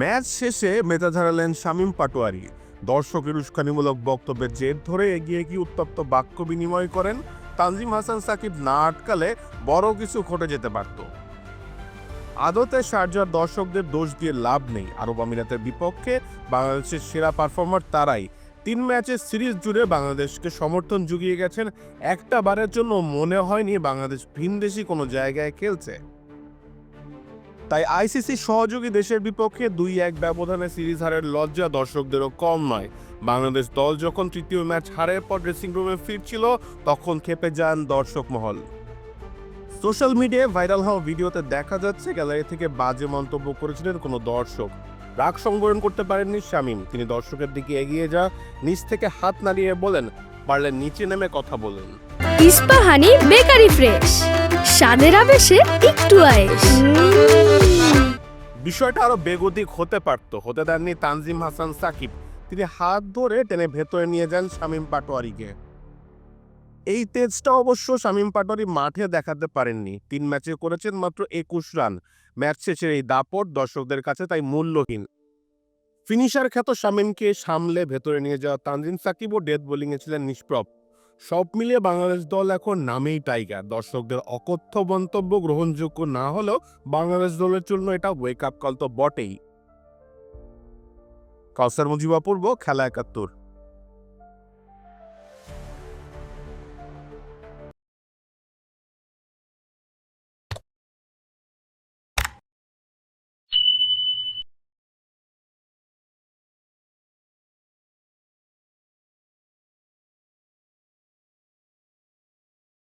Match শেষে মেতা ঝাড়ালেন শামীম পাটোয়ারি। দর্শকের উস্কানিমূলক বক্তব্যের জের ধরে এগিয়ে গিয়ে উত্তপ্ত বাক্য বিনিময় করেন তানজিম হাসান সাকিব। না আটকালে বড় কিছু ঘটে যেতে পারত। আদতে শারজার দর্শকদের দোষ দিয়ে লাভ নেই। আরব আমিরাতের বিপক্ষে বাংলাদেশের সেরা পারফর্মার তারাই। তিন ম্যাচের সিরিজ জুড়ে বাংলাদেশকে সমর্থন জুগিয়ে গেছেন একটা বারের জন্য। মনে হয়নি বাংলাদেশ ভিনদেশি কোনো জায়গায় খেলছে। তাই আইসিসি সহযোগী দেশের বিপক্ষে দুই এক ব্যবধানে সিরিজ হারের লজ্জা দর্শকদেরও কম নয়। বাংলাদেশ দল যখন তৃতীয় ম্যাচ হারের পর ড্রেসিং রুমে ফিরছিল, তখন খেপে যান দর্শক মহল। সোশ্যাল মিডিয়ায় ভাইরাল হওয়া ভিডিওতে দেখা যাচ্ছে, গ্যালারি থেকে বাজে মন্তব্য করেছিলেন কোনো দর্শক। রাগ সংবরণ করতে পারেননি শামীম। তিনি দর্শকের দিকে এগিয়ে যা, নিচ থেকে হাত নাড়িয়ে বলেন, পারলে নিচে নেমে কথা বলেন। Ispahani, bakery fresh. স্বাদের আবেশে একটু আয়েশ। বিষয়টা আরও বেগতিক হতে পারত। হতে দেননি তানজিম হাসান সাকিব। তিনি হাত ধরে টেনে ভেতরে নিয়ে যান শামীম পাটোয়ারিকে। এই তেজটা অবশ্য শামীম পাটোয়ারি মাঠে দেখাতে পারেননি। তিন ম্যাচে করেছেন মাত্র একুশ রান। ম্যাচ শেষের এই দাপট দর্শকদের কাছে তাই মূল্যহীন। ফিনিশার খ্যাত শামীমকে সামলে ভেতরে নিয়ে যাওয়া তানজিম সাকিব ও ডেথ বোলিংয়ে ছিলেন নিষ্প্রভ। সব মিলিয়ে বাংলাদেশ দল এখন নামেই টাইগার। দর্শকদের অকথ্য মন্তব্য গ্রহণযোগ্য না হলেও বাংলাদেশ দলের জন্য এটা ওয়েক আপ কল তো বটেই। কাউসার মুজিবা পূর্ব খেলা একাত্তর।